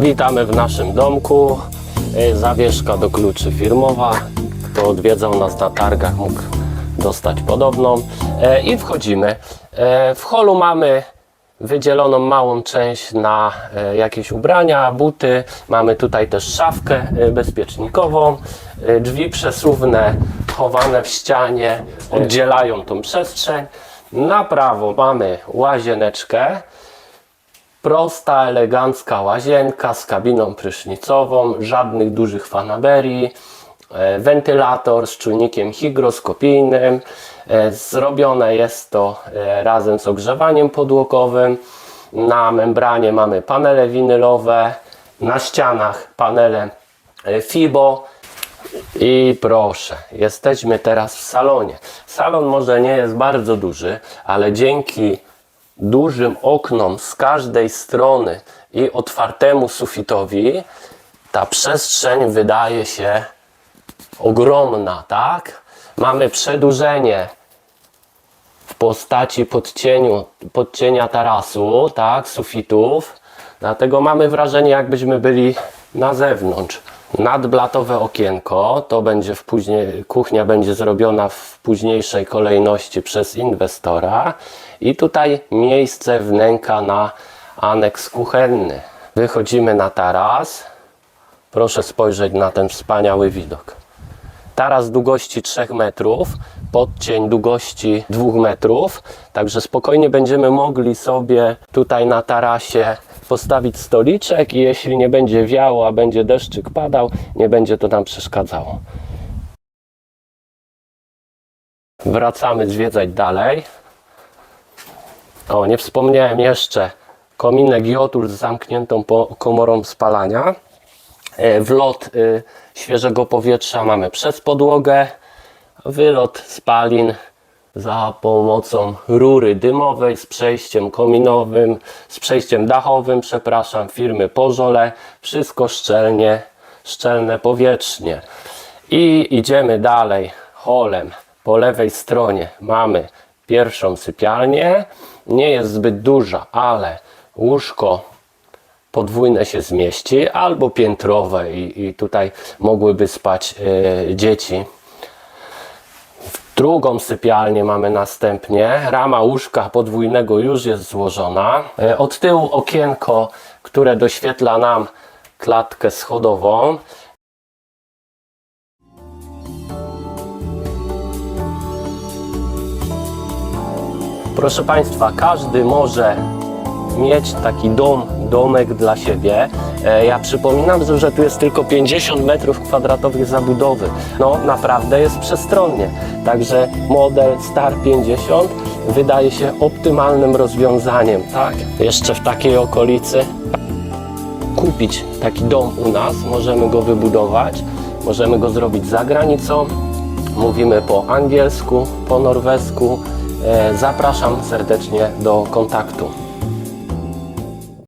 Witamy w naszym domku. E, Zawieszka do kluczy firmowa. Kto odwiedzał nas na targach mógł dostać podobną. E, I wchodzimy. E, W holu mamy wydzieloną małą część na jakieś ubrania, buty. Mamy tutaj też szafkę bezpiecznikową. Drzwi przesuwne chowane w ścianie oddzielają tą przestrzeń. Na prawo mamy łazieneczkę. Prosta, elegancka łazienka z kabiną prysznicową, żadnych dużych fanaberii, e, wentylator z czujnikiem hygroskopijnym. E, Zrobione jest to e, razem z ogrzewaniem podłogowym. Na membranie mamy panele winylowe, na ścianach panele FIBO. I proszę, jesteśmy teraz w salonie. Salon może nie jest bardzo duży, ale dzięki dużym oknom z każdej strony i otwartemu sufitowi, ta przestrzeń wydaje się ogromna, tak? Mamy przedłużenie w postaci podcieniu, podcienia tarasu, tak, sufitów. Dlatego mamy wrażenie, jakbyśmy byli na zewnątrz. Nadblatowe okienko, to będzie w później, kuchnia będzie zrobiona w późniejszej kolejności przez inwestora. I tutaj miejsce wnęka na aneks kuchenny. Wychodzimy na taras. Proszę spojrzeć na ten wspaniały widok. Taras długości 3 metrów, podcień długości 2 metrów, także spokojnie będziemy mogli sobie tutaj na tarasie postawić stoliczek i jeśli nie będzie wiało, a będzie deszczyk padał, nie będzie to nam przeszkadzało. Wracamy zwiedzać dalej. O, nie wspomniałem jeszcze kominek Jotul z zamkniętą komorą spalania. E, Wlot y, świeżego powietrza mamy przez podłogę. Wylot spalin za pomocą rury dymowej z przejściem kominowym, z przejściem dachowym, przepraszam, firmy Pożole. Wszystko szczelnie, szczelne powietrznie. I idziemy dalej holem. Po lewej stronie mamy pierwszą sypialnię. Nie jest zbyt duża, ale łóżko podwójne się zmieści, albo piętrowe i, i tutaj mogłyby spać e, dzieci. Drugą sypialnię mamy następnie. Rama łóżka podwójnego już jest złożona. E, Od tyłu okienko, które doświetla nam klatkę schodową. Proszę Państwa, każdy może mieć taki dom, domek dla siebie. E, Ja przypominam, że- tu jest tylko 50 metrów kwadratowych zabudowy. No naprawdę jest przestronnie. Także model Star 50 wydaje się optymalnym rozwiązaniem, tak? Jeszcze w takiej okolicy kupić taki dom u nas, możemy go wybudować, możemy go zrobić za granicą. Mówimy po angielsku, po norwesku. E, Zapraszam serdecznie do kontaktu.